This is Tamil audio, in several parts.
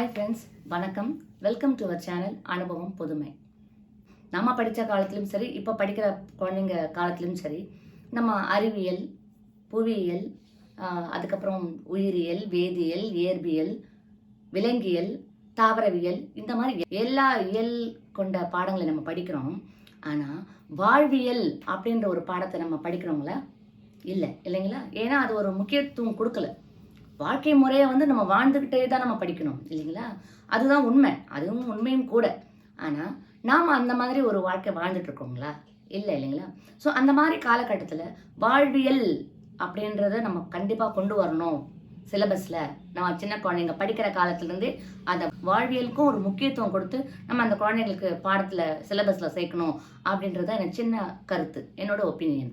ஹாய் ஃப்ரெண்ட்ஸ் வணக்கம். வெல்கம் டு அவர் சேனல் அனுபவம் புதுமை நம்ம படித்த காலத்திலும் சரி இப்போ படிக்கிற குழந்தைங்க காலத்திலும் சரி நம்ம அறிவியல் புவியியல் அதுக்கப்புறம் உயிரியல் வேதியியல் இயற்பியல் விலங்கியல் தாவரவியல் இந்த மாதிரி எல்லா இயல் கொண்ட பாடங்களை நம்ம படிக்கிறோம். ஆனால் வாழ்வியல் அப்படின்ற ஒரு பாடத்தை நம்ம படிக்கிறோங்களா இல்லை இல்லைங்களா? ஏன்னா அது ஒரு முக்கியத்துவம் கொடுக்கல. வாழ்க்கை முறையை வந்து நம்ம வாழ்ந்துக்கிட்டே தான் நம்ம படிக்கணும் இல்லைங்களா? அதுதான் உண்மை. அதுவும் உண்மையும் கூட. ஆனால் நாம் அந்த மாதிரி ஒரு வாழ்க்கை வாழ்ந்துட்டுருக்கோங்களா இல்லை இல்லைங்களா? ஸோ அந்த மாதிரி காலகட்டத்தில் வாழ்வியல் அப்படின்றத நம்ம கண்டிப்பாக கொண்டு வரணும் சிலபஸில். நம்ம சின்ன குழந்தைங்க படிக்கிற காலத்துலேருந்தே அந்த வாழ்வியலுக்கும் ஒரு முக்கியத்துவம் கொடுத்து நம்ம அந்த குழந்தைங்களுக்கு பாடத்தில் சிலபஸில் சேர்க்கணும் அப்படின்றத எனக்கு சின்ன கருத்து என்னோட ஒப்பீனியன்.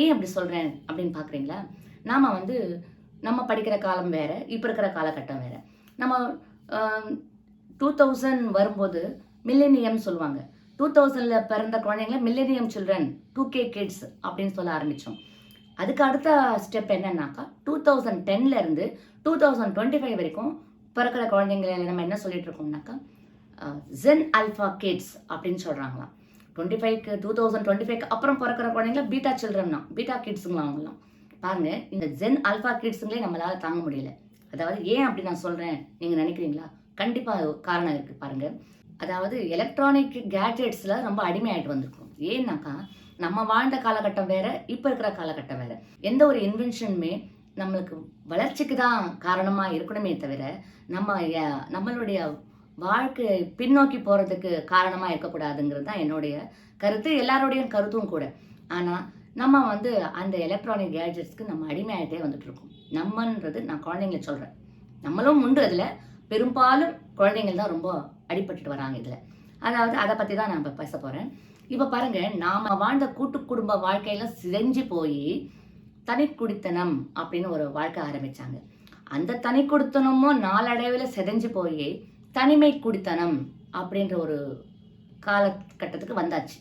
ஏன் அப்படி சொல்கிறேன் அப்படின்னு பார்க்குறீங்களா நாம் வந்து நம்ம படிக்கிற காலம் வேறு இப்போ இருக்கிற காலகட்டம் வேறு. நம்ம டூ தௌசண்ட் வரும்போது மில்லேனியம் சொல்லுவாங்க. டூ தௌசண்டில் பிறந்த குழந்தைங்கள millennium children two K kids அப்படின்னு சொல்ல ஆரம்பித்தோம் அதுக்கு அடுத்த ஸ்டெப் என்னன்னாக்கா டூ தௌசண்ட் டென்லேருந்து டூ தௌசண்ட் டுவெண்ட்டி ஃபைவ் வரைக்கும் பிறக்கிற குழந்தைங்களை நம்ம என்ன சொல்லிட்டு இருக்கோம்னாக்கா ஜென் அல்ஃபா கிட்ஸ் அப்படின்னு சொல்கிறாங்களாம் டுவெண்ட்டி ஃபைவ்க்கு டூ தௌசண்ட் டுவெண்ட்டி ஃபைவ்க்கு அப்புறம் பிறக்கிற குழந்தைங்கள பீட்டா சில்ட்ரன் தான். பீட்டா கிட்ஸுங்களா அவங்களாம் பாருங்க இந்த ஜென் அல்ஃபா கிட்ஸுங்களே நம்மளால் தாங்க முடியல. அதாவது ஏன் அப்படி நான் சொல்கிறேன் நீங்கள் நினைக்கிறீங்களா? கண்டிப்பாக காரணம் இருக்குது பாருங்கள் அதாவது எலக்ட்ரானிக் கேட்ஜெட்ஸில் ரொம்ப அடிமையாயிட்டு வந்திருக்கோம். ஏன்னாக்கா நம்ம வாழ்ந்த காலகட்டம் வேற இப்போ இருக்கிற காலகட்டம் வேற. எந்த ஒரு இன்வென்ஷனுமே நம்மளுக்கு வளர்ச்சிக்கு தான் காரணமாக இருக்கணுமே தவிர நம்ம நம்மளுடைய வாழ்க்கை பின்னோக்கி போகிறதுக்கு காரணமாக இருக்கக்கூடாதுங்கிறது தான் என்னுடைய கருத்து. எல்லாருடைய கருத்தும் கூட. ஆனால் நம்ம வந்து அந்த எலக்ட்ரானிக் கேட்ஜெட்ஸ்க்கு நம்ம அடிமையாகிட்டே வந்துட்டுருக்கோம். நம்மன்றது நான் குழந்தைங்களை சொல்கிறேன் நம்மளும் உண்டு அதில் பெரும்பாலும் குழந்தைங்கள் தான் ரொம்ப அடிபட்டுட்டு வராங்க இதில். அதாவது அதை பற்றி தான் நான் இப்போ பேச போகிறேன் இப்போ பாருங்கள் நாம் வாழ்ந்த கூட்டு குடும்ப வாழ்க்கையெல்லாம் சிதைஞ்சு போய் தனி குடித்தனம் அப்படின்னு ஒரு வாழ்க்கை ஆரம்பித்தாங்க அந்த தனி குடித்தனமும் நாளடைவில் சிதைஞ்சு போய் தனிமை குடித்தனம் அப்படின்ற ஒரு காலகட்டத்துக்கு வந்தாச்சு.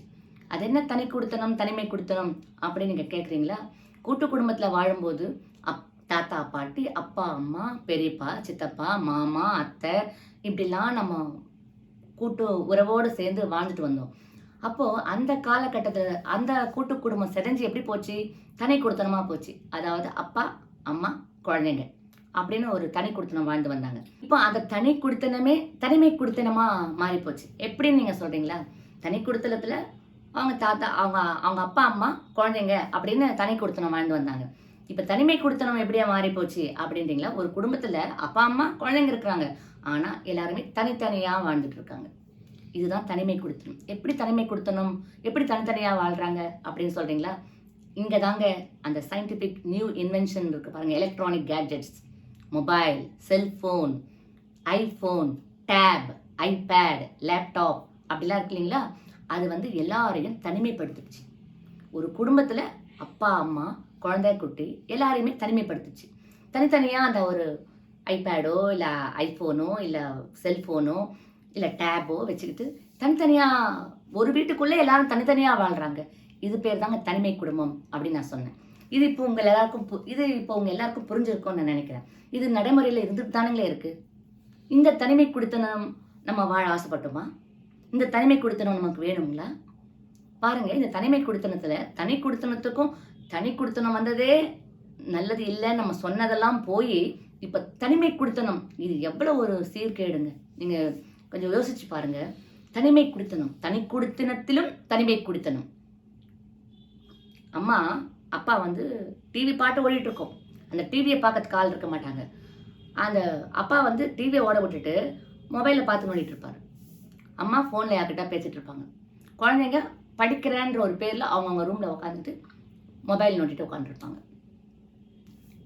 அது என்ன தனி குடித்தனம் தனிமை கொடுத்தனம்? அப்படின்னு நீங்கள் கேட்குறீங்களா கூட்டு குடும்பத்தில் வாழும்போது அப் தாத்தா பாட்டி அப்பா அம்மா பெரியப்பா சித்தப்பா மாமா அத்தை இப்படிலாம் நம்ம கூட்டு உறவோடு சேர்ந்து வாழ்ந்துட்டு வந்தோம். அப்போது அந்த காலகட்டத்தில் அந்த கூட்டு குடும்பம் செதஞ்சு எப்படி போச்சு? தனி குடித்தனமாக போச்சு. அதாவது அப்பா அம்மா குழந்தைங்க அப்படின்னு ஒரு தனி குடித்தனம் வாழ்ந்து வந்தாங்க. இப்போ அந்த தனி குடித்தனமே தனிமை குடித்தனமாக மாறிப்போச்சு. எப்படின்னு நீங்கள் சொல்கிறீங்களா தனி குடித்தனத்தில் அவங்க தாத்தா அவங்க அவங்க அப்பா அம்மா குழந்தைங்க அப்படின்னு தனி கொடுத்தனம் வாழ்ந்து வந்தாங்க. இப்போ தனிமை கொடுத்தனம் எப்படியா மாறி போச்சு அப்படின்றீங்களா? ஒரு குடும்பத்தில் அப்பா அம்மா குழந்தைங்க இருக்கிறாங்க. ஆனால் எல்லாருமே தனித்தனியாக வாழ்ந்துட்டு இருக்காங்க. இதுதான் தனிமை கொடுத்தணும் எப்படி தனிமை கொடுத்தனும்? எப்படி தனித்தனியாக வாழ்கிறாங்க அப்படின்னு சொல்கிறீங்களா இங்கே தாங்க அந்த சயின்டிஃபிக் நியூ இன்வென்ஷன் இருக்குது பாருங்கள் electronic gadgets mobile cellphone iPhone tab iPad laptop அப்படிலாம் இருக்கு இல்லைங்களா? அது வந்து எல்லாரையும் தனிமைப்படுத்துச்சு ஒரு குடும்பத்தில் அப்பா அம்மா குழந்தை குட்டி எல்லாரையுமே தனிமைப்படுத்துச்சு தனித்தனியாக அந்த ஒரு ஐபேடோ இல்லை ஐஃபோனோ இல்லை செல்ஃபோனோ இல்லை டேபோ வச்சுக்கிட்டு தனித்தனியாக ஒரு வீட்டுக்குள்ளே எல்லாரும் தனித்தனியாக வாழ்கிறாங்க இது பேர் தாங்க தனிமை குடும்பம் அப்படின்னு நான் சொன்னேன். இது இப்போ உங்கள் எல்லாருக்கும் பு- இது இப்போ உங்கள் எல்லாருக்கும் புரிஞ்சிருக்கும்னு நான் நினைக்கிறேன். இது நடைமுறையில் இருந்துட்டு தானுங்களே இருக்குது இந்த தனிமை குடித்தனம் நம்ம வாழ ஆசைப்பட்டோமா? இந்த தனிமை கொடுத்தனம் நமக்கு வேணுங்களா பாருங்க இந்த தனிமை கொடுத்தனத்தில் தனி கொடுத்தனத்துக்கும் தனி குடித்தனம் வந்ததே நல்லது இல்லைன்னு நம்ம சொன்னதெல்லாம் போய் இப்போ தனிமை கொடுத்தனம் இது எவ்வளோ ஒரு சீர்கேடுங்க? நீங்கள் கொஞ்சம் யோசிச்சு பாருங்க. தனிமை குடித்தனம் தனி குடித்தனத்திலும் தனிமை குடித்தனம். அம்மா அப்பா வந்து டிவி பாட்டு ஓடிட்டு இருக்கோம் அந்த டிவியை பார்க்கறதுக்கு ஆள் இருக்க மாட்டாங்க. அந்த அப்பா வந்து டிவியை ஓட விட்டுட்டு மொபைலில் பார்த்து நோண்டிட்டு இருப்பார். அம்மா ஃபோனில் யார்கிட்ட பேசிகிட்டு இருப்பாங்க குழந்தைங்க படிக்கிறேன்ற ஒரு பேரில் அவங்கவுங்க ரூமில் உட்காந்துட்டு மொபைல் நோட்டிட்டு உட்காந்துருப்பாங்க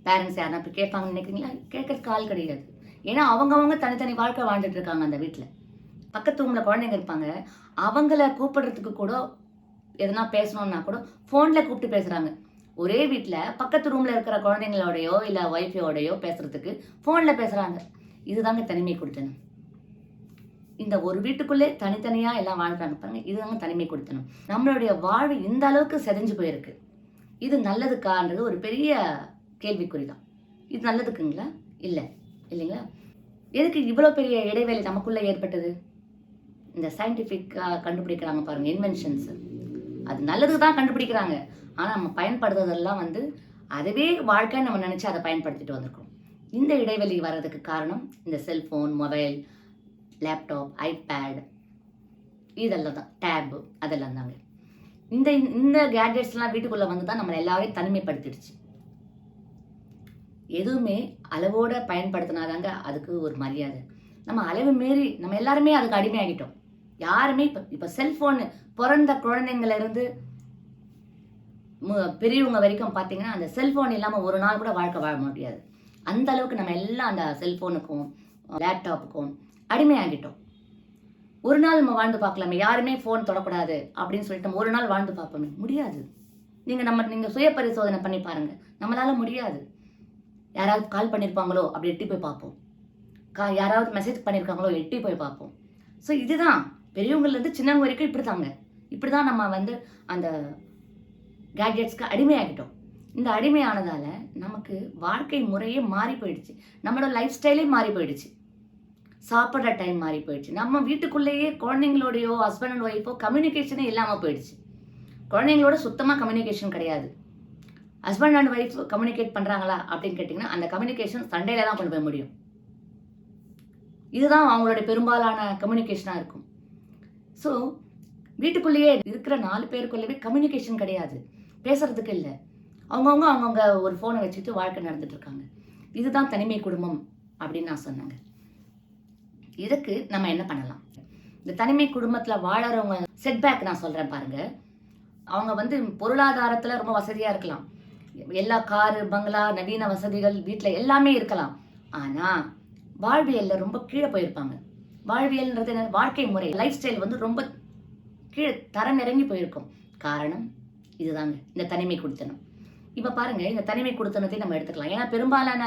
பேரண்ட்ஸ் யாரும் அப்படி கேட்பாங்கன்னு நினைக்கிறீங்களா? கேட்கறதுக்கு ஆள் கிடையாது. ஏன்னா அவங்கவங்க தனித்தனி வாழ்க்கை வாழ்ந்துட்டு இருக்காங்க அந்த வீட்டில் பக்கத்து ரூமில் குழந்தைங்க இருப்பாங்க. அவங்கள கூப்பிடுறதுக்கு கூட எதனா பேசணும்னா கூட ஃபோனில் கூப்பிட்டு பேசுகிறாங்க ஒரே வீட்டில் பக்கத்து ரூமில் இருக்கிற குழந்தைங்களோடையோ இல்லை ஒய்ஃபையோடையோ பேசுறதுக்கு ஃபோனில் பேசுகிறாங்க இதுதாங்க தனிமை கொடுத்தணும் இந்த ஒரு வீட்டுக்குள்ளே தனித்தனியாக எல்லாம் வாழ்றாங்க பாருங்க. இதுதாங்க தனிமை கொடுத்தணும். நம்மளுடைய வாழ்வு இந்த அளவுக்கு செதஞ்சு போயிருக்கு. இது நல்லதுக்கான்றது ஒரு பெரிய கேள்விக்குறி தான் இது நல்லதுக்குங்களா? இல்லை. இல்லைங்களா? எதுக்கு இவ்வளோ பெரிய இடைவெளி நமக்குள்ளே ஏற்பட்டது? இந்த சயின்டிஃபிக்காக கண்டுபிடிக்கிறாங்க பாருங்க இன்வென்ஷன்ஸ் அது நல்லதுக்கு தான் கண்டுபிடிக்கிறாங்க. ஆனால் நம்ம பயன்படுத்துறதெல்லாம் வந்து அதுவே வாழ்க்கை நம்ம நினச்சி அதை பயன்படுத்திட்டு வந்திருக்கோம் இந்த இடைவெளி வர்றதுக்கு காரணம் இந்த செல்ஃபோன் மொபைல் லேப்டாப் ஐபேட் இதெல்லாம் தான் டேபு அதெல்லாம் தாங்க. இந்த இந்த கேட்ஜெட்ஸ்லாம் வீட்டுக்குள்ளே வந்து தான் நம்மளை எல்லாரையும் தனிமைப்படுத்திடுச்சு. எதுவுமே அளவோட பயன்படுத்தினாதாங்க அதுக்கு ஒரு மரியாதை. நம்ம அளவு மீறி நம்ம எல்லாருமே அதுக்கு அடிமையாகிட்டோம். யாருமே இப்போ இப்போ செல்ஃபோனு பிறந்த குழந்தைங்கள்லேருந்து பெரியவங்க வரைக்கும் பார்த்தீங்கன்னா அந்த செல்ஃபோன் இல்லாமல் ஒரு நாள் கூட வாழ்க்கை வாழ முடியாது. அந்த அளவுக்கு நம்ம எல்லாம் அந்த செல்ஃபோனுக்கும் லேப்டாப்புக்கும் அடிமையாகிட்டோம். ஒரு நாள் நம்ம வாழ்ந்து பார்க்கலாமே யாருமே ஃபோன் தொடக்கூடாது அப்படின்னு சொல்லிட்டு நம்ம ஒரு நாள் வாழ்ந்து பார்ப்போமே. முடியாது. நீங்கள் நம்ம நீங்கள் சுய பரிசோதனை பண்ணி பாருங்கள் நம்மளால முடியாது. யாராவது கால் பண்ணியிருப்பாங்களோ அப்படி எட்டி போய் பார்ப்போம். கா யாராவது மெசேஜ் பண்ணியிருக்காங்களோ எட்டி போய் பார்ப்போம். ஸோ இதுதான். பெரியவங்கள்லேருந்து சின்னவங்க வரைக்கும் இப்படி தாங்க இப்படி தான் நம்ம வந்து அந்த கேட்ஜெட்ஸ்க்கு அடிமையாகிட்டோம். இந்த அடிமையானதால் நமக்கு வாழ்க்கை முறையே மாறி போயிடுச்சு. நம்மளோட லைஃப் ஸ்டைலே மாறி போயிடுச்சு. சாப்பிட்ற டைம் மாறி போயிடுச்சு. நம்ம வீட்டுக்குள்ளேயே குழந்தைங்களோடையோ ஹஸ்பண்ட் அண்ட் ஒய்ஃபோ கம்யூனிகேஷனே இல்லாமல் போயிடுச்சு. குழந்தைங்களோட சுத்தமாக கம்யூனிகேஷன் கிடையாது. ஹஸ்பண்ட் அண்ட் ஒய்ஃப் கம்யூனிகேட் பண்ணுறாங்களா அப்படின்னு கேட்டிங்கன்னா அந்த கம்யூனிகேஷன் சண்டையில் தான் கொண்டு போய் முடியும். இதுதான் அவங்களோட பெரும்பாலான கம்யூனிகேஷனாக இருக்கும். ஸோ வீட்டுக்குள்ளேயே இருக்கிற நாலு பேருக்குள்ளேயே கம்யூனிகேஷன் கிடையாது. பேசுறதுக்கு இல்லை. அவங்கவுங்க அவங்கவுங்க ஒரு ஃபோனை வச்சுட்டு வாழ்க்கை நடந்துட்டு இருக்காங்க. இதுதான் தனிமை குடும்பம் அப்படின்னு நான் சொன்னேங்க. இதுக்கு நம்ம என்ன பண்ணலாம்? இந்த தனிமை குடும்பத்தில் வாழறவங்க செட்பேக் நான் சொல்கிறேன் பாருங்க. அவங்க வந்து பொருளாதாரத்தில் ரொம்ப வசதியாக இருக்கலாம். எல்லா காரு பங்களா நவீன வசதிகள் வீட்டில் எல்லாமே இருக்கலாம். ஆனால் வாழ்வியலில் ரொம்ப கீழே போயிருப்பாங்க. வாழ்வியல்ன்றது என்ன? வாழ்க்கை முறை லைஃப் ஸ்டைல் வந்து ரொம்ப கீழே தரம் இறங்கி போயிருக்கும். காரணம் இதுதாங்க. இந்த தனிமை குடித்தனம். இப்போ பாருங்க இந்த தனிமை கொடுத்தனத்தையும் நம்ம எடுத்துக்கலாம். ஏன்னா பெரும்பாலான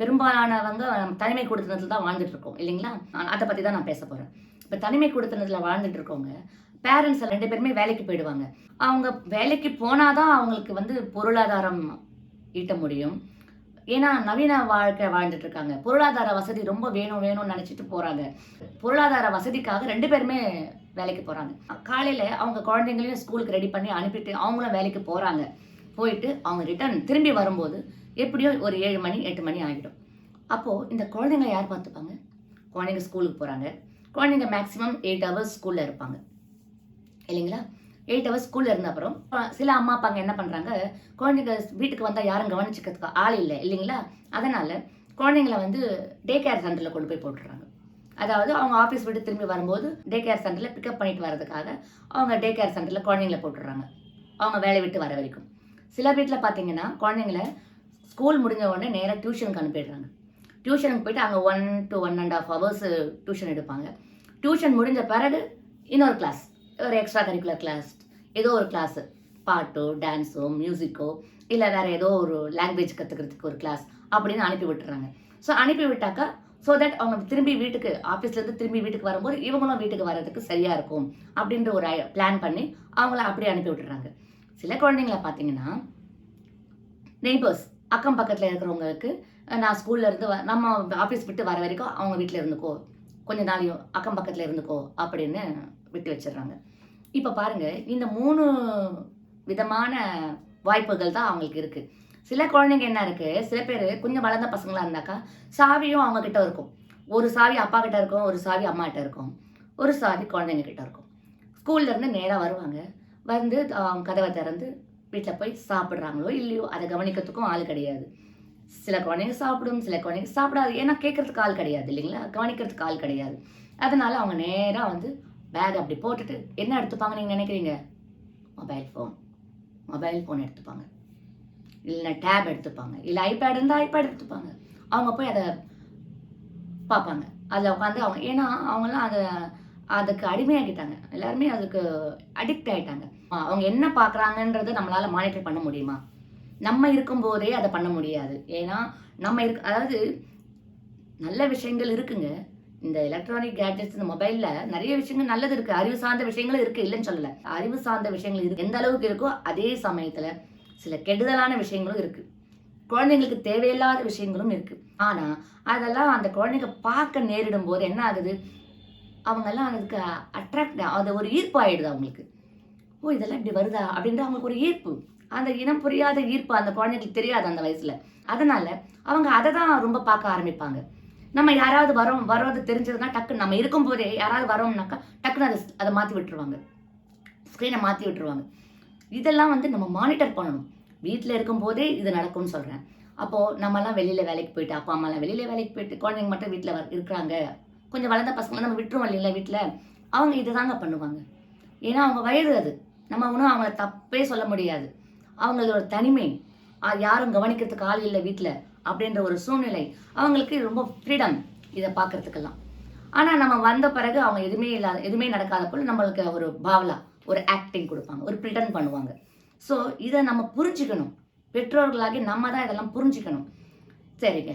பெரும்பாலானவங்க தனிமை கொடுத்தனத்தில் தான் வாழ்ந்துட்டு இருக்கோம் இல்லைங்களா? அதை பற்றி தான் நான் பேச போகிறேன் இப்போ தனிமை கொடுத்தனத்தில் வாழ்ந்துட்டு இருக்கவங்க பேரண்ட்ஸ் ரெண்டு பேருமே வேலைக்கு போயிடுவாங்க. அவங்க வேலைக்கு போனாதான் அவங்களுக்கு வந்து பொருளாதாரம் ஈட்ட முடியும். ஏன்னா நவீன வாழ்க்கை வாழ்ந்துட்டு இருக்காங்க. பொருளாதார வசதி ரொம்ப வேணும் வேணும்னு நினச்சிட்டு போகிறாங்க பொருளாதார வசதிக்காக ரெண்டு பேருமே வேலைக்கு போகிறாங்க காலையில் அவங்க குழந்தைங்களையும் ஸ்கூலுக்கு ரெடி பண்ணி அனுப்பிட்டு அவங்களும் வேலைக்கு போகிறாங்க போயிட்டு அவங்க ரிட்டர்ன் திரும்பி வரும்போது எப்படியோ ஒரு ஏழு மணி எட்டு மணி ஆகிடும். அப்போது இந்த குழந்தைங்க யார் பார்த்துப்பாங்க? குழந்தைங்க ஸ்கூலுக்கு போகிறாங்க குழந்தைங்க மேக்ஸிமம் எயிட் ஹவர்ஸ் ஸ்கூலில் இருப்பாங்க. இல்லைங்களா? எயிட் ஹவர்ஸ் ஸ்கூலில் இருந்த அப்புறம் சில அம்மா அப்பாங்க என்ன பண்ணுறாங்க குழந்தைங்க வீட்டுக்கு வந்தால் யாரும் கவனிச்சுக்கிறதுக்கு ஆள் இல்லை இல்லைங்களா? அதனால் குழந்தைங்கள வந்து டே கேர் சென்டரில் கொண்டு போய் போட்டுடுறாங்க. அதாவது அவங்க ஆஃபீஸ் விட்டு திரும்பி வரும்போது டே கேர் சென்டரில் பிக்கப் பண்ணிட்டு வரதுக்காக அவங்க டே கேர் சென்டரில் குழந்தைங்கள போட்டுடுறாங்க. அவங்க வேலை விட்டு வர வரைக்கும். சில வீட்டில் பார்த்தீங்கன்னா குழந்தைங்கள ஸ்கூல் முடிஞ்ச உடனே நேராக டியூஷனுக்கு அனுப்பிடுறாங்க. டியூஷனுக்கு போயிட்டு அங்கே one to one and half hours tuition எடுப்பாங்க. டியூஷன் முடிஞ்ச பிறகு இன்னொரு கிளாஸ் ஒரு எக்ஸ்ட்ரா கரிக்குலர் கிளாஸ் ஏதோ ஒரு கிளாஸு பாட்டோ டான்ஸோ மியூசிக்கோ இல்லை வேறு ஏதோ ஒரு லாங்குவேஜ் கற்றுக்கிறதுக்கு ஒரு கிளாஸ் அப்படின்னு அனுப்பி விட்டுறாங்க. ஸோ அனுப்பி விட்டாக்கா ஸோ தட் அவங்க திரும்பி வீட்டுக்கு ஆஃபீஸ்லேருந்து திரும்பி வீட்டுக்கு வரும்போது இவங்களும் வீட்டுக்கு வர்றதுக்கு சரியாக இருக்கும் அப்படின்ற ஒரு பிளான் பண்ணி அவங்கள அப்படியே அனுப்பி விட்டுறாங்க. சில குழந்தைங்கள பார்த்தீங்கன்னா நெய்பர்ஸ் அக்கம் பக்கத்தில் இருக்கிறவங்களுக்கு நான் ஸ்கூல்ல இருந்து வ- நம்ம ஆஃபீஸ் விட்டு வர வரைக்கும் அவங்க வீட்டில் இருந்துக்கோ கொஞ்ச நாளையும் அக்கம் பக்கத்தில் இருந்துக்கோ அப்படின்னு விட்டு வச்சிடுறாங்க. இப்போ பாருங்க இந்த மூணு விதமான வாய்ப்புகள் தான் அவங்களுக்கு இருக்குது சில குழந்தைங்க என்ன இருக்குது சில பேர் கொஞ்சம் வளர்ந்த பசங்களாக இருந்தாக்கா சாவியும் அவங்கக்கிட்ட இருக்கும். ஒரு சாவி அப்பா கிட்ட இருக்கும் ஒரு சாவி அம்மா கிட்ட இருக்கும். ஒரு சாவி குழந்தைங்க கிட்ட இருக்கும். ஸ்கூல்லேருந்து நேராக வருவாங்க. வந்து அவங்க கதவை திறந்து வீட்டில் போய் சாப்பிட்றாங்களோ இல்லையோ அதை கவனிக்கிறதுக்கும் ஆள் கிடையாது. சில குழந்தைங்க சாப்பிடும் சில குழந்தைங்க சாப்பிடாது. ஏன்னா கேட்கறதுக்கு ஆள் கிடையாது இல்லைங்களா? கவனிக்கிறதுக்கு ஆள் கிடையாது. அதனால அவங்க நேராக வந்து பேக் அப்படி போட்டுட்டு என்ன எடுத்துப்பாங்க நீங்கள் நினைக்கிறீங்க? Mobile phone. மொபைல் ஃபோன் எடுத்துப்பாங்க. இல்லைன்னா டேப் எடுத்துப்பாங்க. இல்லை ஐபேட் இருந்தால் ஐபேட் எடுத்துப்பாங்க. அவங்க போய் அதை பார்ப்பாங்க. அதில் உட்காந்து அவங்க ஏன்னா அவங்களாம் அதை அதுக்கு அடிமையாகிட்டாங்க எல்லாருமே அதுக்கு அடிக்ட் ஆகிட்டாங்க அவங்க என்ன பார்க்குறாங்கன்றதை நம்மளால் மானிட்டர் பண்ண முடியுமா? நம்ம இருக்கும்போதே அதை பண்ண முடியாது. ஏன்னா நம்ம இருக்க அதாவது நல்ல விஷயங்கள் இருக்குங்க. இந்த எலக்ட்ரானிக் கேட்ஜெட்ஸ் இந்த மொபைல்ல நிறைய விஷயங்கள் நல்லது இருக்கு. அறிவு சார்ந்த விஷயங்களும் இருக்கு இல்லைன்னு சொல்லல. அறிவு சார்ந்த விஷயங்கள் இருக்கு. எந்த அளவுக்கு இருக்கோ அதே சமயத்துல சில கெடுதலான விஷயங்களும் இருக்கு. குழந்தைங்களுக்கு தேவையில்லாத விஷயங்களும் இருக்கு. ஆனா அதெல்லாம் அந்த குழந்தைங்க பார்க்க நேரிடும் போது என்ன ஆகுது? அவங்கெல்லாம் அதுக்கு அட்ராக்ட் அது ஒரு ஈர்ப்பு ஆகிடுது அவங்களுக்கு. ஓ இதெல்லாம் இப்படி வருதா? அப்படின்ற அவங்களுக்கு ஒரு ஈர்ப்பு. அந்த இனம் புரியாத ஈர்ப்பு அந்த குழந்தைங்களுக்கு தெரியாது அந்த வயசில். அதனால் அவங்க அதை தான் ரொம்ப பார்க்க ஆரம்பிப்பாங்க. நம்ம யாராவது வரோம் வர்றது தெரிஞ்சதுன்னா டக்குன்னு நம்ம இருக்கும்போதே யாராவது வரோம்னாக்கா டக்குன்னு அதை அதை மாற்றி விட்டுருவாங்க. ஸ்க்ரீனை மாற்றி விட்டுருவாங்க. இதெல்லாம் வந்து நம்ம மானிட்டர் பண்ணணும். வீட்டில் இருக்கும்போதே இது நடக்கும்னு சொல்கிறேன் அப்போது நம்மலாம் வெளியில் வேலைக்கு போயிட்டு அப்பா அம்மாலாம் வெளியில் வேலைக்கு போயிட்டு குழந்தைங்க மட்டும் வீட்டில் இருக்கிறாங்க. கொஞ்சம் வளர்ந்த பசங்களை நம்ம விட்டுருவோம் இல்லைங்களா வீட்டில் அவங்க இதை தாங்க பண்ணுவாங்க. ஏன்னா அவங்க வயது அது. நம்ம ஒன்றும் அவங்கள தப்பே சொல்ல முடியாது. அவங்களோட தனிமை. யாரும் கவனிக்கிறதுக்கு ஆள் இல்லை வீட்டில் அப்படின்ற ஒரு சூழ்நிலை. அவங்களுக்கு ரொம்ப ஃப்ரீடம் இதை பார்க்குறதுக்கெல்லாம். ஆனால் நம்ம வந்த பிறகு அவங்க எதுவுமே இல்லாத எதுவுமே நடக்காத போல் நம்மளுக்கு ஒரு பாவலா ஒரு ஆக்டிங் கொடுப்பாங்க. ஒரு ப்ரிட்டன் பண்ணுவாங்க. ஸோ இதை நம்ம புரிஞ்சுக்கணும். பெற்றோர்களாகி நம்ம தான் இதெல்லாம் புரிஞ்சுக்கணும். சரிங்க.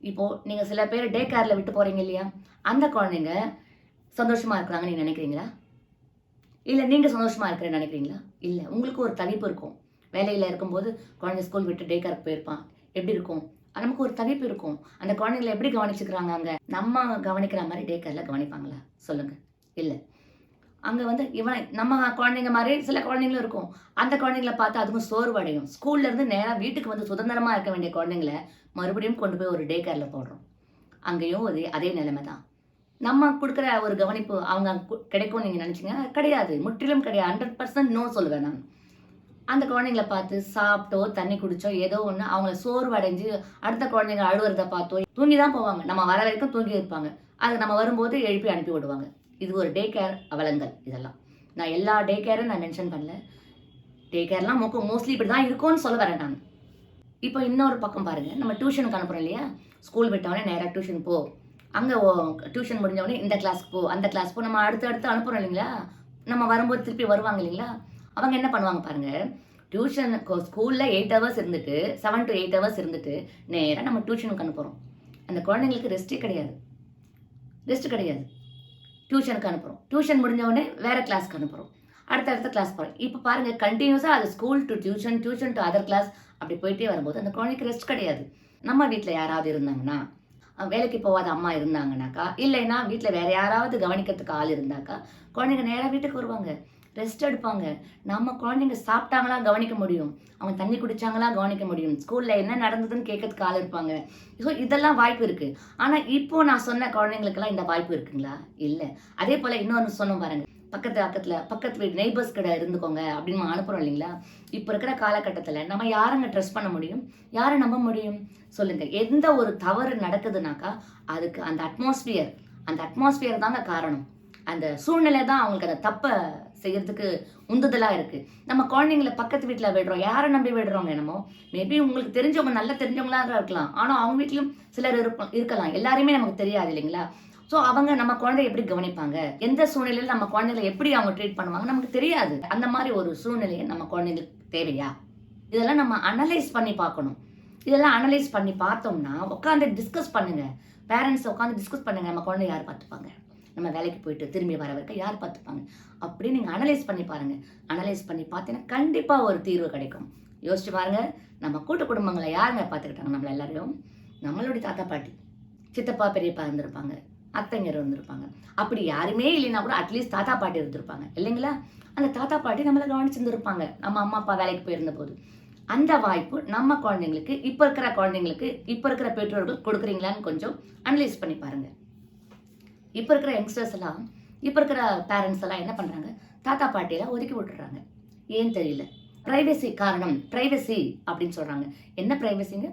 இப்போது நீங்கள் சில பேர் டே கேரில் விட்டு போகிறீங்க இல்லையா? அந்த குழந்தைங்க சந்தோஷமாக இருக்கிறாங்கன்னு நீங்கள் நினைக்கிறீங்களா? இல்லை நீங்கள் சந்தோஷமாக இருக்கிறேன்னு நினைக்கிறீங்களா? இல்லை உங்களுக்கு ஒரு தவிப்பு இருக்கும். வேலையில் இருக்கும்போது குழந்தை ஸ்கூல் விட்டு டே கேருக்கு போயிருப்பான். எப்படி இருக்கும்? நமக்கு ஒரு தவிப்பு இருக்கும். அந்த குழந்தைங்களை எப்படி கவனிச்சுக்கிறாங்க அங்கே? நம்ம கவனிக்கிற மாதிரி டே கேரில் கவனிப்பாங்களா? சொல்லுங்கள் இல்லை. அங்கே வந்து இவன் நம்ம குழந்தைங்க மாதிரி சில குழந்தைங்களும் இருக்கும். அந்த குழந்தைங்கள பார்த்து அதுவும் சோர்வடையும். ஸ்கூல்லேருந்து நேராக வீட்டுக்கு வந்து சுதந்திரமாக இருக்க வேண்டிய குழந்தைங்கள மறுபடியும் கொண்டு போய் ஒரு டே கேரில் போடுறோம். அங்கேயும் அதே அதே நிலைமை தான் நம்ம கொடுக்குற ஒரு கவனிப்பு அவங்க கு- கிடைக்கும்னு நீங்கள் நினச்சிங்க கிடையாது. முற்றிலும் கிடையாது. ஹண்ட்ரட் பர்சன்ட் நோ சொல்லுவேன் நான். அந்த குழந்தைங்கள பார்த்து சாப்பிட்டோ தண்ணி குடிச்சோ ஏதோ ஒன்று அவங்கள சோர்வடைஞ்சு அடுத்த குழந்தைங்க அழுவுறத பார்த்தோ தூங்கி தான் போவாங்க. நம்ம வர வரைக்கும் தூங்கி இருப்பாங்க அது நம்ம வரும்போது எழுப்பி அனுப்பி விடுவாங்க. இது ஒரு டே கேர் அவலங்கள் இதெல்லாம். நான் எல்லா டே கேரும் நான் மென்ஷன் பண்ணல. டே கேர்லாம் மோக்கு மோஸ்ட்லி இப்படி தான் இருக்கும்னு சொல்ல வரேன் நான். இப்போ இன்னொரு பக்கம் பாருங்கள் நம்ம டியூஷனுக்கு அனுப்புகிறோம் இல்லையா? ஸ்கூல் விட்டவொடனே நேராக டியூஷன் போ. அங்கே டியூஷன் முடிஞ்சவொடனே இந்த கிளாஸ்க்கு போ அந்த கிளாஸ் போ. நம்ம அடுத்து அடுத்து அனுப்புகிறோம் இல்லைங்களா? நம்ம வரும்போது திருப்பி வருவாங்க இல்லைங்களா? அவங்க என்ன பண்ணுவாங்க பாருங்கள் டியூஷன் ஸ்கூலில் எயிட் ஹவர்ஸ் இருந்துட்டு செவன் டு எயிட் ஹவர்ஸ் இருந்துட்டு நேராக நம்ம டியூஷனுக்கு அனுப்புகிறோம் அந்த குழந்தைங்களுக்கு ரெஸ்ட்டே கிடையாது. ரெஸ்ட் கிடையாது. டியூஷனுக்கு அனுப்புகிறோம் டியூஷன் முடிஞ்ச உடனே வேற கிளாஸ்க்கு அனுப்புகிறோம் அடுத்த அடுத்த கிளாஸ் போகிறோம் இப்போ பாருங்கள் கண்டினியூஸாக அது school to tuition tuition to other class அப்படி போயிட்டே வரும்போது அந்த குழந்தைக்கு ரெஸ்ட் கிடையாது. நம்ம வீட்டில் யாராவது இருந்தாங்கன்னா வேலைக்கு போகாத அம்மா இருந்தாங்கனாக்கா இல்லைன்னா வீட்டில் வேறு யாராவது கவனிக்கிறதுக்கு ஆள் இருந்தாக்கா குழந்தைங்க நேராக வீட்டுக்கு வருவாங்க. ரெஸ்ட் எடுப்பாங்க. நம்ம குழந்தைங்க சாப்பிட்டாங்களா கவனிக்க முடியும். அவங்க தண்ணி குடித்தாங்களா கவனிக்க முடியும். ஸ்கூலில் என்ன நடந்ததுன்னு கேட்கறதுக்கு ஆள் இருப்பாங்க. ஸோ இதெல்லாம் வாய்ப்பு இருக்குது ஆனால் இப்போ நான் சொன்ன குழந்தைங்களுக்கெல்லாம் இந்த வாய்ப்பு இருக்குங்களா? இல்லை. அதே போல் இன்னொன்று சொன்னோம் பாருங்க. பக்கத்து பக்கத்தில் பக்கத்து வீடு நெய்பர்ஸ் கிட்ட இருந்துக்கோங்க அப்படின்னு அனுப்புகிறோம் இல்லைங்களா? இப்போ இருக்கிற காலகட்டத்தில் நம்ம யாருங்க ட்ரெஸ் பண்ண முடியும்? யாரை நம்ப முடியும்? சொல்லுங்கள் எந்த ஒரு தவறு நடக்குதுனாக்கா அதுக்கு அந்த அட்மாஸ்பியர் அந்த அட்மாஸ்பியர் தாங்க காரணம். அந்த சூழ்நிலை தான் அவங்களுக்கு அந்த தப்பை செய்யறதுக்கு உந்துதலாக இருக்குது நம்ம குழந்தைங்கள பக்கத்து வீட்டில் விடுறோம். யாரை நம்பி விடுறோங்க என்னமோ? மேபி உங்களுக்கு தெரிஞ்சவங்க நல்லா தெரிஞ்சவங்களா இருக்கலாம். ஆனால் அவங்க வீட்லையும் சிலர் இருப்ப- இருக்கலாம். எல்லாருமே நமக்கு தெரியாது இல்லைங்களா? ஸோ அவங்க நம்ம குழந்தைய எப்படி கவனிப்பாங்க? எந்த சூழ்நிலையில் நம்ம குழந்தைகளை எப்படி அவங்க ட்ரீட் பண்ணுவாங்க நமக்கு தெரியாது. அந்த மாதிரி ஒரு சூழ்நிலையை நம்ம குழந்தைங்களுக்கு தேவையா? இதெல்லாம் நம்ம அனலைஸ் பண்ணி பார்க்கணும். இதெல்லாம் அனலைஸ் பண்ணி பார்த்தோம்னா உட்காந்து டிஸ்கஸ் பண்ணுங்க. பேரண்ட்ஸ் உட்காந்து டிஸ்கஸ் பண்ணுங்க. நம்ம குழந்தை யார் பார்த்துப்பாங்க? நம்ம வேலைக்கு போயிட்டு திரும்பி வர வரைக்கும் யார் பார்த்துப்பாங்க? அப்படி நீங்கள் அனலைஸ் பண்ணி பாருங்கள் அனலைஸ் பண்ணி பார்த்தீங்கன்னா கண்டிப்பாக ஒரு தீர்வு கிடைக்கும். யோசிச்சு பாருங்கள் நம்ம கூட்டு குடும்பங்களை யாருங்க பார்த்துக்கிட்டாங்க? நம்மள எல்லாரையும் நம்மளுடைய தாத்தா பாட்டி சித்தப்பா பெரியப்பா இருந்திருப்பாங்க. அத்தைங்கர் இருந்திருப்பாங்க. அப்படி யாருமே இல்லைன்னா கூட அட்லீஸ்ட் தாத்தா பாட்டி இருந்திருப்பாங்க. இல்லைங்களா? அந்த தாத்தா பாட்டி நம்மளை கவனிச்சிருந்துருப்பாங்க. நம்ம அம்மா அப்பா வேலைக்கு போயிருந்த போது அந்த வாய்ப்பு நம்ம குழந்தைங்களுக்கு இப்போ இருக்கிற குழந்தைங்களுக்கு இப்போ இருக்கிற பெற்றோர்கள் கொடுக்குறீங்களான்னு கொஞ்சம் அனலைஸ் பண்ணி பாருங்கள் இப்போ இருக்கிற யங்ஸ்டர்ஸ் எல்லாம் இப்போ இருக்கிற பேரண்ட்ஸ் எல்லாம் என்ன பண்ணுறாங்க தாத்தா பாட்டியெல்லாம் ஒதுக்கி விட்டுறாங்க ஏன் தெரியல. ப்ரைவசி காரணம் ப்ரைவசி அப்படின்னு சொல்கிறாங்க என்ன ப்ரைவசிங்க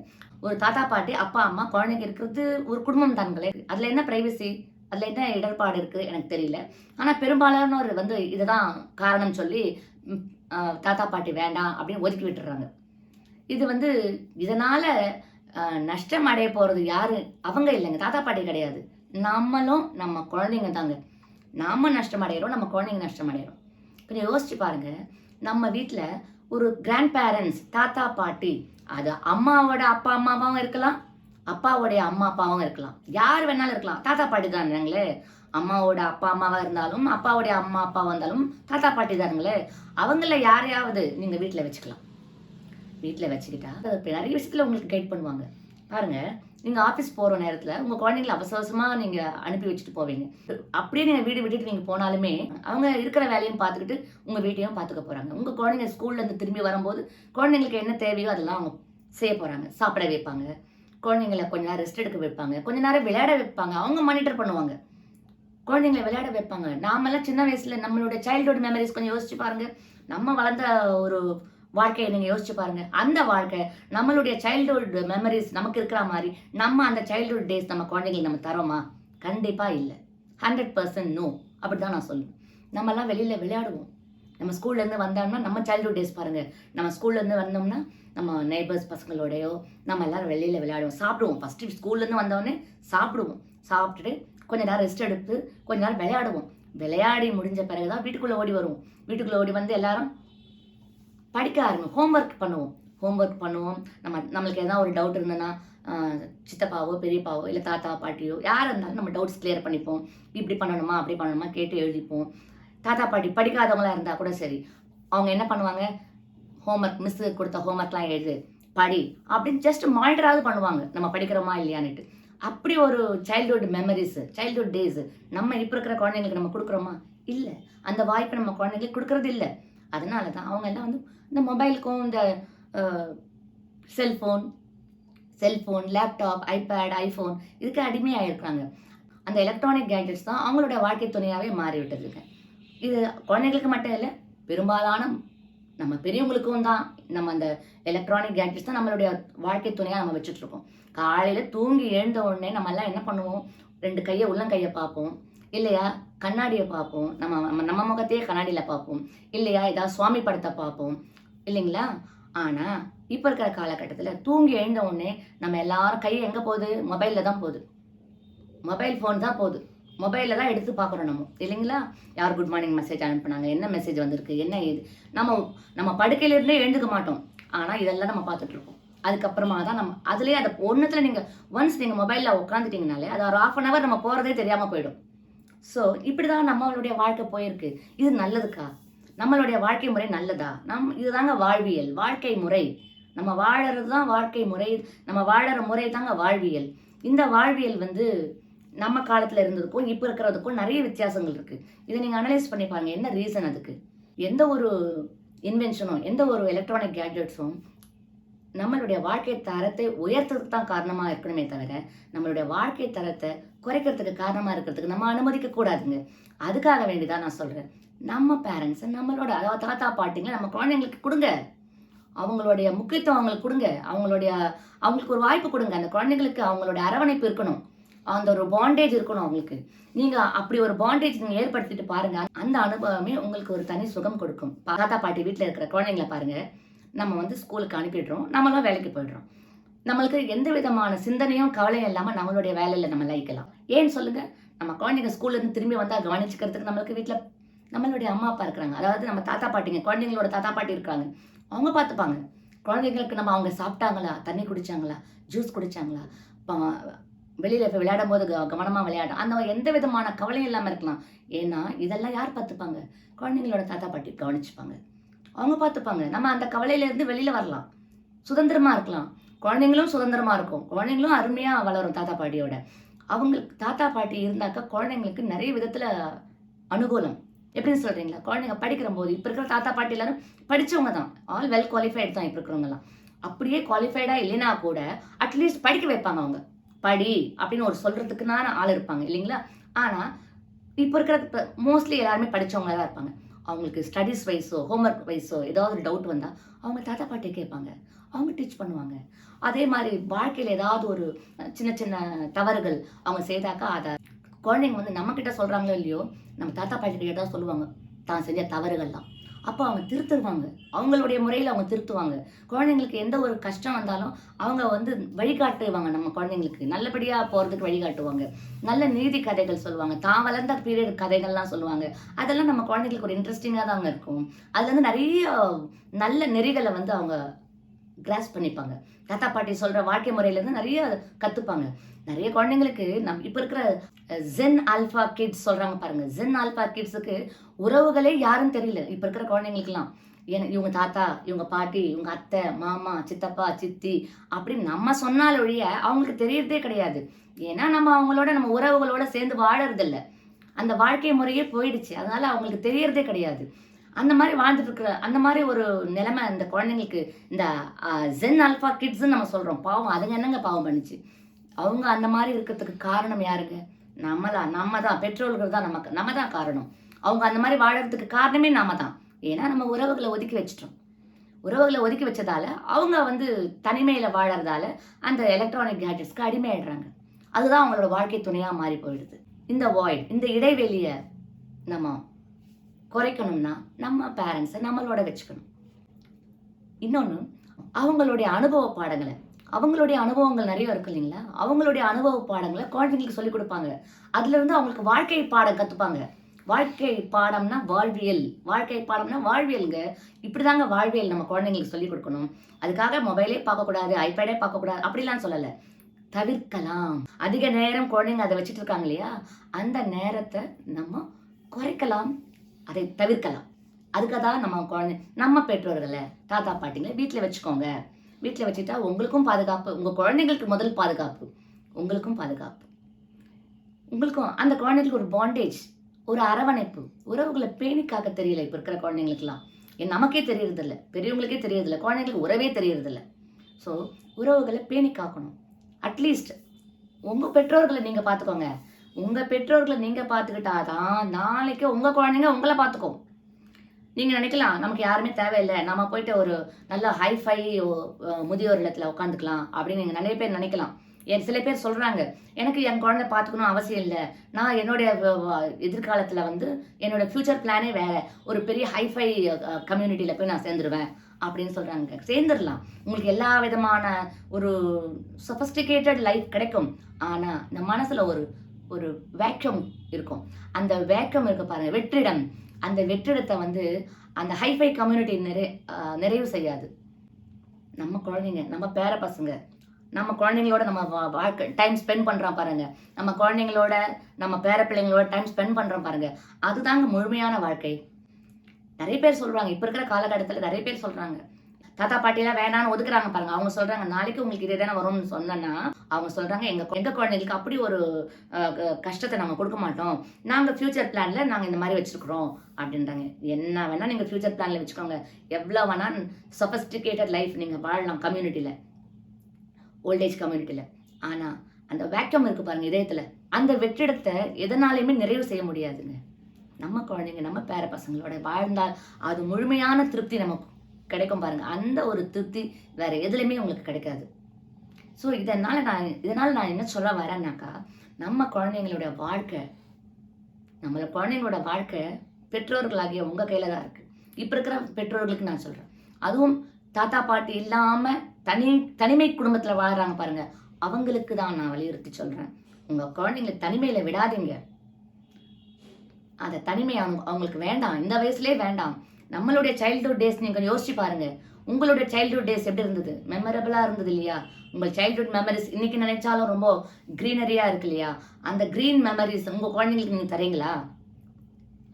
ஒரு தாத்தா பாட்டி அப்பா அம்மா குழந்தைங்க இருக்கிறது ஒரு குடும்பம் தான்களே. அதில் என்ன ப்ரைவசி அதில் என்ன இடர்பாடு இருக்குது எனக்கு தெரியல. ஆனால் பெரும்பாலானோர் வந்து இதுதான் காரணம் சொல்லி தாத்தா பாட்டி வேண்டாம் அப்படின்னு ஒதுக்கி விட்டுறாங்க இது வந்து இதனால் நஷ்டம் அடைய போகிறது யார்? அவங்க இல்லைங்க. தாத்தா பாட்டி கிடையாது. நம்மளும் நம்ம குழந்தைங்க தாங்க. நாம நஷ்டம் அடைகிறோம் நம்ம குழந்தைங்க நஷ்டம் அடைகிறோம் கொஞ்சம் யோசிச்சு பாருங்க. நம்ம வீட்டில் ஒரு கிராண்ட் பேரண்ட்ஸ் தாத்தா பாட்டி அது அம்மாவோட அப்பா அம்மாவும் இருக்கலாம் அப்பாவோடைய அம்மா அப்பாவும் இருக்கலாம். யார் வேணாலும் இருக்கலாம். தாத்தா பாட்டி தானுங்களே. அம்மாவோட அப்பா அம்மாவாக இருந்தாலும் அப்பாவுடைய அம்மா அப்பாவாக இருந்தாலும் தாத்தா பாட்டி தானுங்களே. அவங்கள யாரையாவது நீங்கள் வீட்டில் வச்சுக்கலாம். வீட்டில் வச்சுக்கிட்டா நிறைய விஷயத்தில் உங்களுக்கு கைட் பண்ணுவாங்க. பாருங்கள் நீங்கள் ஆஃபீஸ் போகிற நேரத்தில் உங்கள் குழந்தைங்கள அவசர அவசரமாக நீங்கள் அனுப்பி வச்சுட்டு போவீங்க. அப்படியே நீங்கள் வீடு விட்டுட்டு நீங்கள் போனாலுமே அவங்க இருக்கிற வேலையும் பார்த்துக்கிட்டு உங்கள் வீட்டையும் பார்த்துக்க போகிறாங்க உங்கள் குழந்தைங்க ஸ்கூல்லேருந்து திரும்பி வரும்போது குழந்தைங்களுக்கு என்ன தேவையோ அதெல்லாம் அவங்க செய்ய போகிறாங்க சாப்பிட வைப்பாங்க. குழந்தைங்கள கொஞ்ச நேரம் ரெஸ்ட் எடுக்க வைப்பாங்க. கொஞ்ச நேரம் விளையாட வைப்பாங்க. அவங்க மானிட்டர் பண்ணுவாங்க. குழந்தைங்கள விளையாட வைப்பாங்க. நாமெல்லாம் சின்ன வயசில் நம்மளுடைய சைல்ட்ஹுட் மெமரிஸ் கொஞ்சம் யோசிச்சு பாருங்கள் நம்ம வளர்ந்த ஒரு வாழ்க்கையை நீங்கள் யோசிச்சு பாருங்க. அந்த வாழ்க்கை நம்மளுடைய சைல்டுஹுட் மெமரிஸ் நமக்கு இருக்கிற மாதிரி நம்ம அந்த சைல்ட்ஹுட் டேஸ் நம்ம குழந்தைங்களுக்கு நம்ம தரோமா? கண்டிப்பாக இல்லை. ஹண்ட்ரட் பர்சன்ட் நோ அப்படி தான் நான் சொல்லுவேன். நம்மலாம் வெளியில் விளையாடுவோம். நம்ம ஸ்கூல்லேருந்து வந்தோம்னா நம்ம சைல்டுஹுட் டேஸ் பாருங்கள் நம்ம ஸ்கூல்லேருந்து வந்தோம்னா நம்ம நெய்பர்ஸ் பசங்களோடையோ நம்ம எல்லாரும் வெளியில் விளையாடுவோம். சாப்பிடுவோம். ஃபஸ்ட்டு ஸ்கூல்லேருந்து வந்தோடனே சாப்பிடுவோம். சாப்பிட்டுட்டு கொஞ்ச நேரம் ரெஸ்ட் எடுத்து கொஞ்ச நேரம் விளையாடுவோம். விளையாடி முடிஞ்ச பிறகு தான் வீட்டுக்குள்ளே ஓடி வருவோம். வீட்டுக்குள்ளே ஓடி வந்து எல்லாரும் படிக்க ஆரம்பிக்கும் ஹோம்ஒர்க் பண்ணுவோம். ஹோம்ஒர்க் பண்ணுவோம். நம்ம நம்மளுக்கு எதாவது ஒரு டவுட் இருந்ததுன்னா சித்தப்பாவோ பெரியப்பாவோ இல்லை தாத்தா பாட்டியோ யார் இருந்தாலும் நம்ம டவுட்ஸ் கிளியர் பண்ணிப்போம். இப்படி பண்ணணுமா அப்படி பண்ணணுமா கேட்டு எழுதிப்போம். தாத்தா பாட்டி படிக்காதவங்களா இருந்தால் கூட சரி. அவங்க என்ன பண்ணுவாங்க? ஹோம்ஒர்க் மிஸ்ஸு கொடுத்த ஹோம்ஒர்க்லாம் எழுது. படி. அப்படின்னு ஜஸ்ட் மானிட்டராவது பண்ணுவாங்க. நம்ம படிக்கிறோமா இல்லையான்ட்டு அப்படி ஒரு சைல்ட்ஹுட் மெமரிஸு சைல்டுஹுட் டேஸு நம்ம இப்போ இருக்கிற குழந்தைங்களுக்கு நம்ம கொடுக்குறோமா? இல்லை. அந்த வாய்ப்பை நம்ம குழந்தைங்களுக்கு கொடுக்கறது இல்லை அதனால தான் அவங்க எல்லாம் வந்து இந்த மொபைலுக்கும் இந்த cellphone cellphone laptop iPad iPhone இதுக்கு அடிமையாக இருக்கிறாங்க அந்த எலக்ட்ரானிக் கேஜெட்ஸ் தான் அவங்களுடைய வாழ்க்கை துணையாகவே மாறிவிட்டதுங்க. இது குழந்தைங்களுக்கு மட்டும் இல்லை பெரும்பாலான நம்ம பெரியவங்களுக்கும் தான் நம்ம அந்த எலக்ட்ரானிக் கேட்ஜெட்ஸ் தான் நம்மளுடைய வாழ்க்கை துணையாக நம்ம வச்சுட்ருக்கோம். காலையில் தூங்கி எழுந்த உடனே நம்மெல்லாம் என்ன பண்ணுவோம்? ரெண்டு கையை உள்ளங்கையை பார்ப்போம். இல்லையா? கண்ணாடியை பார்ப்போம். நம்ம நம்ம- முகத்தையே கண்ணாடியில் பார்ப்போம். இல்லையா? ஏதாவது சுவாமி படத்தை பார்ப்போம். இல்லைங்களா? ஆனால் இப்போ இருக்கிற காலகட்டத்தில் தூங்கி எழுந்த உடனே நம்ம எல்லாரும் கை எங்கே போகுது? மொபைலில் தான் போகுது. மொபைல் ஃபோன் தான் போகுது. மொபைலில் தான் எடுத்து பார்க்குறோம் நம்ம. இல்லைங்களா? யார் குட் மார்னிங் மெசேஜ் அனுப்புனாங்க? என்ன மெசேஜ் வந்திருக்கு? என்ன இது நம்ம நம்ம படுக்கையிலேருந்தே எழுந்துக்க மாட்டோம். ஆனால் இதெல்லாம் நம்ம பார்த்துட்ருக்கோம் அதுக்கப்புறமா தான் நம்ம அதுலேயே அதை ஒன்றுத்தில் நீங்கள் ஒன்ஸ் நீங்கள் மொபைலில் உட்காந்துட்டிங்கனாலே அது ஒரு ஆஃப் அன் ஹவர் நம்ம போகிறதே தெரியாமல் போயிடும். ஸோ இப்படி தான் நம்மளுடைய வாழ்க்கை போயிருக்கு. இது நல்லதுக்கா? நம்மளுடைய வாழ்க்கை முறை நல்லதா? நம் இதுதாங்க வாழ்வியல் வாழ்க்கை முறை. நம்ம வாழறது தான் வாழ்க்கை முறை. நம்ம வாழற முறை தாங்க வாழ்வியல். இந்த வாழ்வியல் வந்து நம்ம காலத்தில் இருந்ததுக்கும் இப்போ இருக்கிறதுக்கும் நிறைய வித்தியாசங்கள் இருக்குது இதை நீங்கள் அனலைஸ் பண்ணி பாருங்க என்ன ரீசன் அதுக்கு? எந்த ஒரு இன்வென்ஷனும் எந்த ஒரு எலக்ட்ரானிக் கேட்ஜெட்ஸும் நம்மளுடைய வாழ்க்கை தரத்தை உயர்த்துறதுக்கு தான் காரணமாக இருக்கணுமே தவிர நம்மளுடைய வாழ்க்கை தரத்தை குறைக்கிறதுக்கு காரணமாக இருக்கிறதுக்கு நம்ம அனுமதிக்க கூடாதுங்க. அதுக்காக வேண்டிதான் நான் சொல்கிறேன் நம்ம பேரண்ட்ஸை நம்மளோட அதாவது தாத்தா பாட்டிங்களை நம்ம குழந்தைங்களுக்கு கொடுங்க. அவங்களுடைய முக்கியத்துவம் அவங்களுக்கு கொடுங்க. அவங்களுடைய அவங்களுக்கு ஒரு வாய்ப்பு கொடுங்க. அந்த குழந்தைங்களுக்கு அவங்களோட அரவணைப்பு இருக்கணும். அந்த ஒரு பாண்டேஜ் இருக்கணும் அவங்களுக்கு. நீங்கள் அப்படி ஒரு பாண்டேஜ் நீங்கள் ஏற்படுத்திட்டு பாருங்க. அந்த அனுபவமே உங்களுக்கு ஒரு தனி சுகம் கொடுக்கும். தாத்தா பாட்டி வீட்டில் இருக்கிற குழந்தைங்களை பாருங்கள் நம்ம வந்து ஸ்கூலுக்கு அனுப்பிடுறோம். நம்மளும் வேலைக்கு போயிடுறோம். நம்மளுக்கு எந்த விதமான சிந்தனையும் கவலையும் இல்லாமல் நம்மளுடைய வேலையில் நம்ம லைக்கலாம். ஏன்னு சொல்லுங்க? நம்ம குழந்தைங்க ஸ்கூல்லேருந்து திரும்பி வந்தால் கவனிச்சுக்கிறதுக்கு நம்மளுக்கு வீட்டில் நம்மளுடைய அம்மா அப்பா இருக்கிறாங்க. அதாவது நம்ம தாத்தா பாட்டிங்க குழந்தைங்களோட தாத்தா பாட்டி இருக்காங்க. அவங்க பார்த்துப்பாங்க குழந்தைங்களுக்கு நம்ம அவங்க சாப்பிட்டாங்களா? தண்ணி குடித்தாங்களா ஜூஸ் குடித்தாங்களா ப- வெளியில் விளையாடும் போது க- விளையாடும் அந்த எந்த விதமான கவலையும் இல்லாமல் இருக்கலாம். ஏன்னா இதெல்லாம் யார் பார்த்துப்பாங்க குழந்தைங்களோட தாத்தா பாட்டி கவனிச்சுப்பாங்க. அவங்க பார்த்துப்பாங்க நம்ம அந்த கவலையிலேருந்து வெளியில் வரலாம். சுதந்திரமாக இருக்கலாம். குழந்தைங்களும் சுதந்திரமாக இருக்கும். குழந்தைங்களும் அருமையாக வளரும் தாத்தா பாட்டியோட. அவங்களுக்கு தாத்தா பாட்டி இருந்தாக்கா குழந்தைங்களுக்கு நிறைய விதத்தில் அனுகூலம். எப்படின்னு சொல்கிறீங்களா குழந்தைங்க படிக்கிற போது இப்போ இருக்கிற தாத்தா பாட்டி எல்லாரும் படிச்சவங்க தான். ஆல் வெல் குவாலிஃபைடு தான் இப்போ இருக்கிறவங்கலாம் அப்படியே குவாலிஃபைடாக இல்லைனா கூட அட்லீஸ்ட் படிக்க வைப்பாங்க அவங்க. படி அப்படின்னு ஒரு சொல்கிறதுக்குனான ஆள் இருப்பாங்க இல்லைங்களா? ஆனால் இப்போ இருக்கிற மோஸ்ட்லி எல்லாருமே படித்தவங்க தான் இருப்பாங்க. அவங்களுக்கு ஸ்டடீஸ் வைஸோ ஹோம்ஒர்க் வைஸோ ஏதாவது ஒரு டவுட் வந்தால் அவங்க தாத்தா பாட்டி கேட்பாங்க. அவங்க டீச் பண்ணுவாங்க. அதே மாதிரி வாழ்க்கையில் ஏதாவது ஒரு சின்ன சின்ன தவறுகள் அவங்க செய்தாக்கா அதை குழந்தைங்க வந்து நம்மக்கிட்ட சொல்கிறாங்களோ இல்லையோ நம்ம தாத்தா பாட்டி கிட்ட தான் சொல்லுவாங்க. தான் செஞ்ச தவறுகள்லாம். அப்போ அவங்க திருத்துருவாங்க அவங்களுடைய முறையில் அவங்க திருத்துவாங்க. குழந்தைங்களுக்கு எந்த ஒரு கஷ்டம் வந்தாலும் அவங்க வந்து வழிகாட்டுவாங்க நம்ம குழந்தைங்களுக்கு. நல்லபடியாக போகிறதுக்கு வழிகாட்டுவாங்க. நல்ல நீதி கதைகள் சொல்லுவாங்க. தான் வளர்ந்த பீரியட் கதைகள்லாம் சொல்லுவாங்க. அதெல்லாம் நம்ம குழந்தைங்களுக்கு ஒரு இன்ட்ரெஸ்டிங்காக தாங்க இருக்கும். அதுலேருந்து நிறைய நல்ல நெறிகளை வந்து அவங்க கிராஸ் பண்ணிப்பாங்க. தாத்தா பாட்டி சொல்கிற வாழ்க்கை முறையிலேருந்து நிறைய கற்றுப்பாங்க நிறைய குழந்தைங்களுக்கு நம் இப்போ இருக்கிற ஜென் ஆல்ஃபா கிட்ஸ் சொல்கிறாங்க பாருங்கள் ஜென் ஆல்ஃபா கிட்ஸுக்கு உறவுகளே யாரும் தெரியல. இப்போ இருக்கிற குழந்தைங்களுக்குலாம் எனக்கு இவங்க தாத்தா இவங்க பாட்டி இவங்க அத்தை மாமா சித்தப்பா சித்தி அப்படின்னு நம்ம சொன்னால் ஒழிய அவங்களுக்கு தெரியறதே கிடையாது. ஏன்னா நம்ம அவங்களோட நம்ம உறவுகளோட சேர்ந்து வாழறதில்ல. அந்த வாழ்க்கை முறையே போயிடுச்சு. அதனால அவங்களுக்கு தெரியறதே கிடையாது. அந்த மாதிரி வாழ்ந்துட்டு இருக்கிற அந்த மாதிரி ஒரு நிலைமை இந்த குழந்தைங்களுக்கு இந்த ஜென் அல்ஃபா கிட்ஸ்ன்னு நம்ம சொல்கிறோம் பாவம் அதுங்க என்னங்க பாவம் பண்ணுச்சு? அவங்க அந்த மாதிரி இருக்கிறதுக்கு காரணம் யாருங்க நம்ம தான் நம்ம தான் பெற்றோர்கள் தான் நமக்கு நம்ம தான் காரணம். அவங்க அந்த மாதிரி வாழறதுக்கு காரணமே நாம தான் ஏன்னா நம்ம உறவுகளை ஒதுக்கி வச்சிட்டோம். உறவுகளை ஒதுக்கி வச்சதால அவங்க வந்து தனிமையில் வாழறதால அந்த எலக்ட்ரானிக் கேட்ஜெட்ஸ்க்கு அடிமையாயிடுறாங்க. அதுதான் அவங்களோட வாழ்க்கை துணையாக மாறி போயிடுது. இந்த வாய்ட் இந்த இடைவெளியை நம்ம குறைக்கணும்னா நம்ம பேரண்ட்ஸை நம்மளோட வச்சுக்கணும். இன்னொன்று அவங்களுடைய அனுபவ பாடங்களை அவங்களுடைய அனுபவங்கள் நிறைய இருக்கு இல்லைங்களா? அவங்களுடைய அனுபவ பாடங்களை குழந்தைங்களுக்கு சொல்லிக் கொடுப்பாங்க. அதுல இருந்து அவங்களுக்கு வாழ்க்கை பாடம் கற்றுப்பாங்க வாழ்க்கை பாடம்னா வாழ்வியல். வாழ்க்கை பாடம்னா வாழ்வியலுங்க. இப்படிதாங்க வாழ்வியல் நம்ம குழந்தைங்களுக்கு சொல்லிக் கொடுக்கணும். அதுக்காக மொபைலே பார்க்கக்கூடாது ஐபேடே பார்க்கக்கூடாது அப்படிலாம் சொல்லலை. தவிர்க்கலாம். அதிக நேரம் குழந்தைங்க அதை வச்சுட்டு இருக்காங்க இல்லையா? அந்த நேரத்தை நம்ம குறைக்கலாம். அதை தவிர்க்கலாம். அதுக்காக தான் நம்ம குழந்தை நம்ம பெற்றோர்களை தாத்தா பாட்டிங்களை வீட்டில் வச்சுக்கோங்க. வீட்டில் வச்சுட்டா உங்களுக்கும் பாதுகாப்பு உங்கள் குழந்தைங்களுக்கு முதல் பாதுகாப்பு உங்களுக்கும் பாதுகாப்பு. உங்களுக்கும் அந்த குழந்தைங்களுக்கு ஒரு பாண்டேஜ் ஒரு அரவணைப்பு உறவுகளை பேணிக்காக்க தெரியல இப்போ இருக்கிற குழந்தைங்களுக்குலாம் ஏன் நமக்கே தெரியறதில்ல. பெரியவங்களுக்கே தெரியறதில்ல. குழந்தைங்களுக்கு உறவே தெரியறதில்ல. ஸோ உறவுகளை பேணி காக்கணும் அட்லீஸ்ட் உங்கள் பெற்றோர்களை நீங்கள் பார்த்துக்கோங்க. உங்கள் பெற்றோர்களை நீங்கள் பார்த்துக்கிட்டாதான் நாளைக்கு உங்கள் குழந்தைங்க உங்களை பார்த்துக்கும். நீங்கள் நினைக்கலாம் நமக்கு யாருமே தேவையில்லை. நம்ம போயிட்டு ஒரு நல்ல ஹைஃபை முதியோர் இல்லத்தில் உட்காந்துக்கலாம் அப்படின்னு நீங்கள் நிறைய பேர் நினைக்கலாம். என் சில பேர் சொல்கிறாங்க எனக்கு என் குழந்தை பார்த்துக்கணும் அவசியம் இல்லை. நான் என்னுடைய எதிர்காலத்தில் வந்து என்னோட ஃப்யூச்சர் பிளானே வேறு. ஒரு பெரிய ஹைஃபை கம்யூனிட்டியில் போய் நான் சேர்ந்துருவேன் அப்படின்னு சொல்கிறாங்க சேர்ந்துடலாம் உங்களுக்கு எல்லா விதமான ஒரு சொஃபஸ்டிகேட்டட் லைஃப் கிடைக்கும். ஆனால் இந்த மனசில் ஒரு ஒரு வேக்கம் இருக்கும். அந்த வேக்கம் இருக்க பாருங்க வெற்றிடம். அந்த வெற்றிடத்தை வந்து அந்த ஹைஃபை கம்யூனிட்டி நிறை நிறைவு செய்யாது. நம்ம குழந்தைங்க நம்ம பேர பசங்க நம்ம குழந்தைங்களோட நம்ம வா- வாழ்க்கை டைம் ஸ்பெண்ட் பண்ணுறோம் பாருங்க. நம்ம குழந்தைங்களோட நம்ம பேர பிள்ளைங்களோட டைம் ஸ்பெண்ட் பண்ணுறோம் பாருங்க. அதுதாங்க முழுமையான வாழ்க்கை. நிறைய பேர் சொல்கிறாங்க இப்போ இருக்கிற காலகட்டத்தில் நிறைய பேர் சொல்கிறாங்க தாத்தா பாட்டிலாம் வேணாம்னு ஒதுக்குறாங்க பாருங்க. அவங்க சொல்றாங்க நாளைக்கு உங்களுக்கு இதே தானே வரும்னு சொன்னேன்னா அவங்க சொல்றாங்க எங்க எங்க குழந்தைகளுக்கு அப்படி ஒரு கஷ்டத்தை நாங்கள் கொடுக்க மாட்டோம். நாங்கள் ஃபியூச்சர் பிளான்ல நாங்கள் இந்த மாதிரி வச்சிருக்கிறோம். அப்படின்றாங்க. என்ன வேணா நீங்க ஃபியூச்சர் பிளான்ல வச்சுக்கோங்க. எவ்வளோ வேணா சொபஸ்டிகேட்டட் லைஃப் நீங்க வாழலாம் கம்யூனிட்டியில ஓல்டேஜ் கம்யூனிட்டியில ஆனா அந்த வேக்கம் இருக்கு பாருங்க இதயத்துல. அந்த வெற்றிடத்தை எதனாலையுமே நிறைவு செய்ய முடியாதுங்க. நம்ம குழந்தைங்க நம்ம பேர பசங்களோட வாழ்ந்தால் அது முழுமையான திருப்தி நமக்கு கிடைக்கும் பாருங்கள் அந்த ஒரு திருப்தி வேறு எதுலையுமே உங்களுக்கு கிடைக்காது. ஸோ இதனால் நான் இதனால் நான் என்ன சொல்ல வரேன்னாக்கா நம்ம குழந்தைங்களோட வாழ்க்கை நம்மள குழந்தைங்களோட வாழ்க்கை பெற்றோர்களாகிய உங்கள் கையில் தான் இருக்குது இப்போ இருக்கிற பெற்றோர்களுக்கு நான் சொல்கிறேன் அதுவும் தாத்தா பாட்டி இல்லாமல் தனி தனிமை குடும்பத்தில் வாழ்றாங்க பாருங்கள் அவங்களுக்கு தான் நான் வலியுறுத்தி சொல்கிறேன் உங்கள் குழந்தைங்களை தனிமையில் விடாதீங்க. அந்த தனிமை அவங்க அவங்களுக்கு வேண்டாம். இந்த வயசுலேயே வேண்டாம். நம்மளுடைய சைல்ட்ஹுட் டேஸ் நீங்கள் யோசிச்சு பாருங்க. உங்களுடைய சைல்ட்ஹுட் டேஸ் எப்படி இருந்தது? மெமரபிளாக இருந்தது இல்லையா? உங்கள் சைல்ட்ஹுட் மெமரிஸ் இன்னைக்கு நினைச்சாலும் ரொம்ப க்ரீனரியாக இருக்கு இல்லையா? அந்த க்ரீன் மெமரிஸ் உங்கள் குழந்தைங்களுக்கு நீங்கள் தரீங்களா?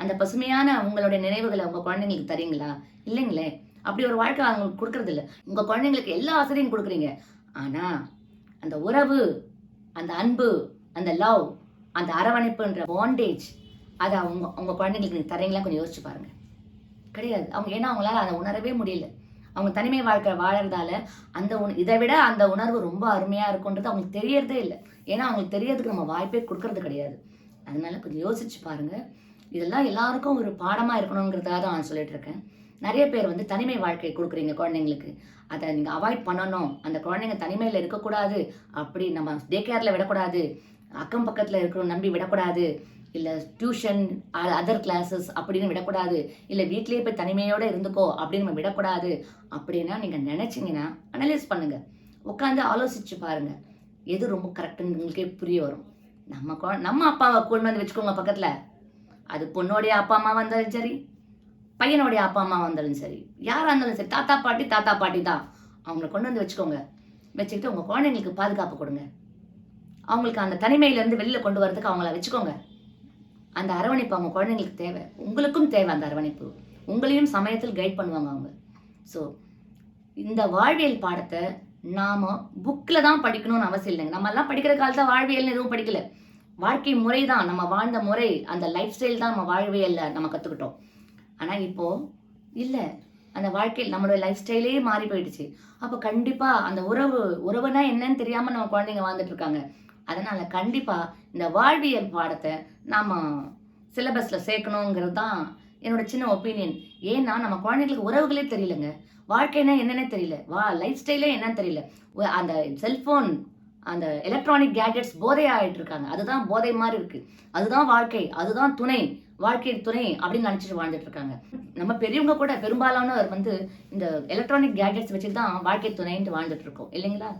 அந்த பசுமையான உங்களுடைய நினைவுகளை உங்கள் குழந்தைங்களுக்கு தரீங்களா? இல்லைங்களே. அப்படி ஒரு வாழ்க்கை அவங்களுக்கு கொடுக்கறது இல்லை. உங்கள் குழந்தைங்களுக்கு எல்லா வசதியும் கொடுக்குறீங்க. ஆனால் அந்த உறவு அந்த அன்பு அந்த லவ் அந்த அரவணைப்புன்ற பாண்டேஜ் அதை அவங்க உங்கள் குழந்தைங்களுக்கு நீங்கள் தரீங்களா கொஞ்சம் யோசிச்சு பாருங்கள் கிடையாது. அவங்க ஏன்னா அவங்களால அதை உணரவே முடியல. அவங்க தனிமை வாழ்க்கை வாழறதால அந்த உண இதை விட அந்த உணர்வு ரொம்ப அருமையாக இருக்குன்றது அவங்களுக்கு தெரியறதே இல்லை. ஏன்னா அவங்களுக்கு தெரியறதுக்கு நம்ம வாய்ப்பே கொடுக்கறது கிடையாது. அதனால கொஞ்சம் யோசிச்சு பாருங்க. இதெல்லாம் எல்லாருக்கும் ஒரு பாடமாக இருக்கணுங்கிறதாக தான் நான் சொல்லிட்டு இருக்கேன். நிறைய பேர் வந்து தனிமை வாழ்க்கை கொடுக்குறீங்க குழந்தைங்களுக்கு. அதை நீங்கள் அவாய்ட் பண்ணணும். அந்த குழந்தைங்க தனிமையில் இருக்கக்கூடாது. அப்படி நம்ம டே கேரில் விடக்கூடாது. அக்கம் பக்கத்தில் இருக்கிறவங்க நம்பி விடக்கூடாது. இல்லை டியூஷன் அதர் கிளாஸஸ் அப்படின்னு விடக்கூடாது. இல்லை வீட்லேயே போய் தனிமையோடு இருந்துக்கோ அப்படின்னு நம்ம விடக்கூடாது. அப்படின்னா நீங்கள் நினச்சிங்கன்னா அனலைஸ் பண்ணுங்கள் உட்காந்து ஆலோசித்து பாருங்கள் எது ரொம்ப கரெக்டுன்னு உங்களுக்கே புரிய வரும். நம்ம குழ நம்ம அப்பாவை கொண்டு வந்து வச்சுக்கோங்க பக்கத்தில். அது பொண்ணோடைய அப்பா அம்மா வந்தாலும் சரி பையனுடைய அப்பா அம்மா வந்தாலும் சரி யாராக இருந்தாலும் சரி தாத்தா பாட்டி தாத்தா பாட்டி தான். அவங்கள கொண்டு வந்து வச்சுக்கோங்க. வச்சுக்கிட்டு உங்கள் குழந்தைங்களுக்கு பாதுகாப்பு கொடுங்க. அவங்களுக்கு அந்த தனிமையிலேருந்து வெளியில் கொண்டு வரதுக்கு அவங்கள வச்சுக்கோங்க. அந்த அரவணைப்பு அவங்க குழந்தைங்களுக்கு தேவை. உங்களுக்கும் தேவை அந்த அரவணைப்பு. உங்களையும் சமயத்தில் கைட் பண்ணுவாங்க அவங்க. ஸோ இந்த வாழ்வியல் பாடத்தை நாம் புக்கில் தான் படிக்கணும்னு அவசியம் இல்லைங்க. நம்ம எல்லாம் படிக்கிற காலத்தில் வாழ்வியல்னு எதுவும் படிக்கல. வாழ்க்கை முறை தான் நம்ம வாழ்ந்த முறை அந்த லைஃப் ஸ்டைல் தான் நம்ம வாழ்வியலில் நம்ம கற்றுக்கிட்டோம் ஆனால் இப்போது இல்லை. அந்த வாழ்க்கையில் நம்மளோட லைஃப் ஸ்டைலே மாறி போயிடுச்சு. அப்போ கண்டிப்பாக அந்த உறவு உறவுனா என்னன்னு தெரியாமல் நம்ம குழந்தைங்க வாழ்ந்துட்டு இருக்காங்க. அதனால் கண்டிப்பாக இந்த வாழ்வியல் பாடத்தை நாம் சிலபஸில் சேர்க்கணுங்கிறது தான் என்னோட சின்ன ஒப்பீனியன் ஏன்னா நம்ம குழந்தைங்களுக்கு உறவுகளே தெரியலங்க. வாழ்க்கைனா என்னன்னே தெரியல. வா லைஃப் ஸ்டைலே என்னன்னு தெரியல. அந்த செல்ஃபோன் அந்த எலக்ட்ரானிக் கேஜெட்ஸ் போதை ஆயிட்டு இருக்காங்க. அதுதான் போதை மாதிரி இருக்கு. அதுதான் வாழ்க்கை. அதுதான் துணை. வாழ்க்கை துணை அப்படின்னு நினச்சிட்டு வாழ்ந்துட்டு இருக்காங்க. நம்ம பெரியவங்க கூட பெரும்பாலானவர் வந்து இந்த எலக்ட்ரானிக் கேஜெட்ஸ் வச்சு தான் வாழ்க்கை துணைன்ட்டு வாழ்ந்துட்டு இருக்கோம். இல்லைங்களா?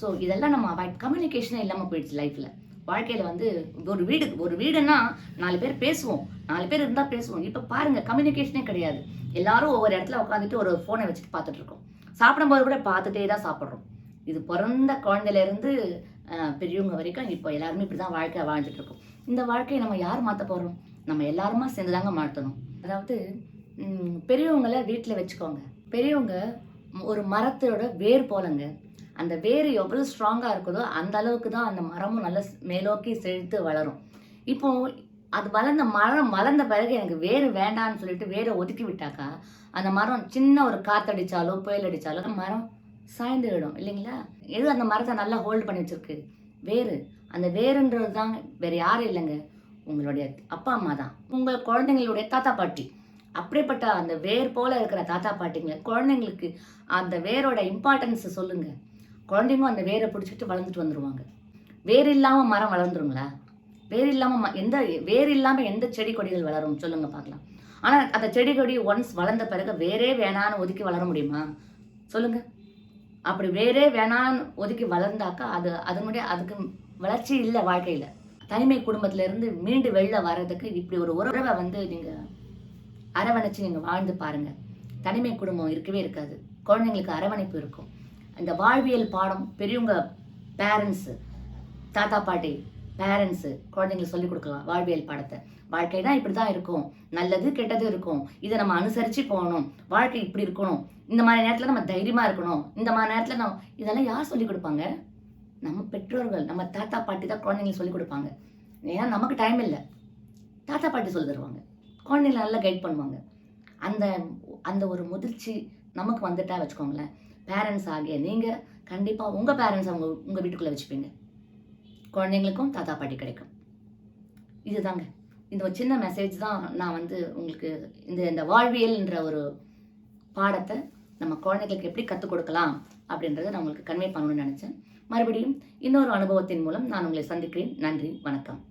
ஸோ இதெல்லாம் நம்ம அவாய்ட் கம்யூனிகேஷனே இல்லாமல் போயிடுச்சு லைஃப்பில் வாழ்க்கையில் வந்து ஒரு வீடு ஒரு வீடுன்னா நாலு பேர் பேசுவோம். நாலு பேர் இருந்தால் பேசுவோம். இப்போ பாருங்கள் கம்யூனிகேஷனே கிடையாது. எல்லாரும் ஒவ்வொரு இடத்துல உட்காந்துட்டு ஒரு ஃபோனை வச்சுட்டு பார்த்துட்டு இருக்கோம். சாப்பிடும்போது கூட பார்த்துட்டே தான் சாப்பிட்றோம். இது பிறந்த குழந்தையிலேருந்து பெரியவங்க வரைக்கும் இப்போ எல்லாருமே இப்படி தான் வாழ்க்கை வாழ்ந்துட்டு இருக்கோம். இந்த வாழ்க்கையை நம்ம யார் மாற்ற போகிறோம் நம்ம எல்லாருமா சேர்ந்து தாங்க மாற்றணும் அதாவது பெரியவங்களை வீட்டில் வச்சுக்கோங்க. பெரியவங்க ஒரு மரத்தோட வேர் போலங்க. அந்த வேர் எவ்வளோ ஸ்ட்ராங்காக இருக்குதோ அந்த அளவுக்கு தான் அந்த மரமும் நல்லா மேலோக்கி செழித்து வளரும். இப்போ அது வளர்ந்த மரம் வளர்ந்த பிறகு எனக்கு வேறு வேண்டாம்னு சொல்லிட்டு வேரை ஒதுக்கி விட்டாக்கா அந்த மரம் சின்ன ஒரு காத்தடிச்சாலோ புயல் அடித்தாலோ அந்த மரம் சாய்ந்து விடும் இல்லைங்களா? எது அந்த மரத்தை நல்லா ஹோல்ட் பண்ணி வச்சுருக்கு? வேறு. அந்த வேறுன்றது தான் வேறு யாரும் இல்லைங்க. உங்களுடைய அப்பா அம்மா தான். உங்கள் குழந்தைங்களுடைய தாத்தா பாட்டி. அப்படிப்பட்ட அந்த வேர் போல இருக்கிற தாத்தா பாட்டிங்களை குழந்தைங்களுக்கு அந்த வேரோட இம்பார்ட்டன்ஸை சொல்லுங்கள் குழந்தைங்களும் அந்த வேரை பிடிச்சிட்டு வளர்ந்துட்டு வந்துடுவாங்க வேர் இல்லாமல் மரம் வளர்ந்துருங்களா? வேர் இல்லாமல் ம- எந்த வேர் இல்லாமல் எந்த செடி கொடிகள் வளரும்? சொல்லுங்கள் பார்க்கலாம். ஆனால் அந்த செடி கொடி ஒன்ஸ் வளர்ந்த பிறகு வேறே வேணான்னு ஒதுக்கி வளர முடியுமா? சொல்லுங்கள் அப்படி வேறே வேணான்னு ஒதுக்கி வளர்ந்தாக்கா அது அதனுடைய அதுக்கு வளர்ச்சி இல்லை வாழ்க்கையில். தனிமை குடும்பத்திலேருந்து மீண்டு வெளில வர்றதுக்கு இப்படி ஒரு உறவை வந்து நீங்கள் அரவணைச்சு நீங்கள் வாழ்ந்து பாருங்கள் தனிமை குடும்பம் இருக்கவே இருக்காது. குழந்தைங்களுக்கு அரவணைப்பு இருக்கும். இந்த வாழ்வியல் பாடம் பெரியவங்க பேரண்ட்ஸு தாத்தா பாட்டி பேரண்ட்ஸு குழந்தைங்களுக்கு சொல்லிக் கொடுக்கலாம் வாழ்வியல் பாடத்தை. வாழ்க்கைனா இப்படி தான் இருக்கும். நல்லது கெட்டது இருக்கும். இதை நம்ம அனுசரித்து போகணும். வாழ்க்கை இப்படி இருக்கணும். இந்த மாதிரி நேரத்தில் நம்ம தைரியமாக இருக்கணும். இந்த மாதிரி நேரத்தில் நம்ம இதெல்லாம் யார் சொல்லிக் கொடுப்பாங்க? நம்ம பெற்றோர்கள் நம்ம தாத்தா பாட்டி தான் குழந்தைங்களுக்கு சொல்லிக் கொடுப்பாங்க. ஏன்னா நமக்கு டைம் இல்லை. தாத்தா பாட்டி சொல்லி தருவாங்க. குழந்தைங்களை நல்லா கைட் பண்ணுவாங்க. அந்த அந்த ஒரு முதிர்ச்சி நமக்கு வந்துட்டா வச்சுக்கோங்களேன். பேரண்ட்ஸ் ஆகிய நீங்கள் கண்டிப்பாக உங்கள் பேரண்ட்ஸ் அவங்க உங்கள் வீட்டுக்குள்ளே வச்சுப்பீங்க. குழந்தைங்களுக்கும் தாத்தா பாட்டி கிடைக்கும். இதுதாங்க. இந்த ஒரு சின்ன மெசேஜ் தான் நான் வந்து உங்களுக்கு இந்த இந்த வாழ்வியல்ன்ற ஒரு பாடத்தை நம்ம குழந்தைகளுக்கு எப்படி கற்றுக் கொடுக்கலாம் அப்படின்றத நான் உங்களுக்கு கன்வே பண்ணணும்னு நினச்சேன். மறுபடியும் இன்னொரு அனுபவத்தின் மூலம் நான் உங்களை சந்திக்கிறேன். நன்றி. வணக்கம்.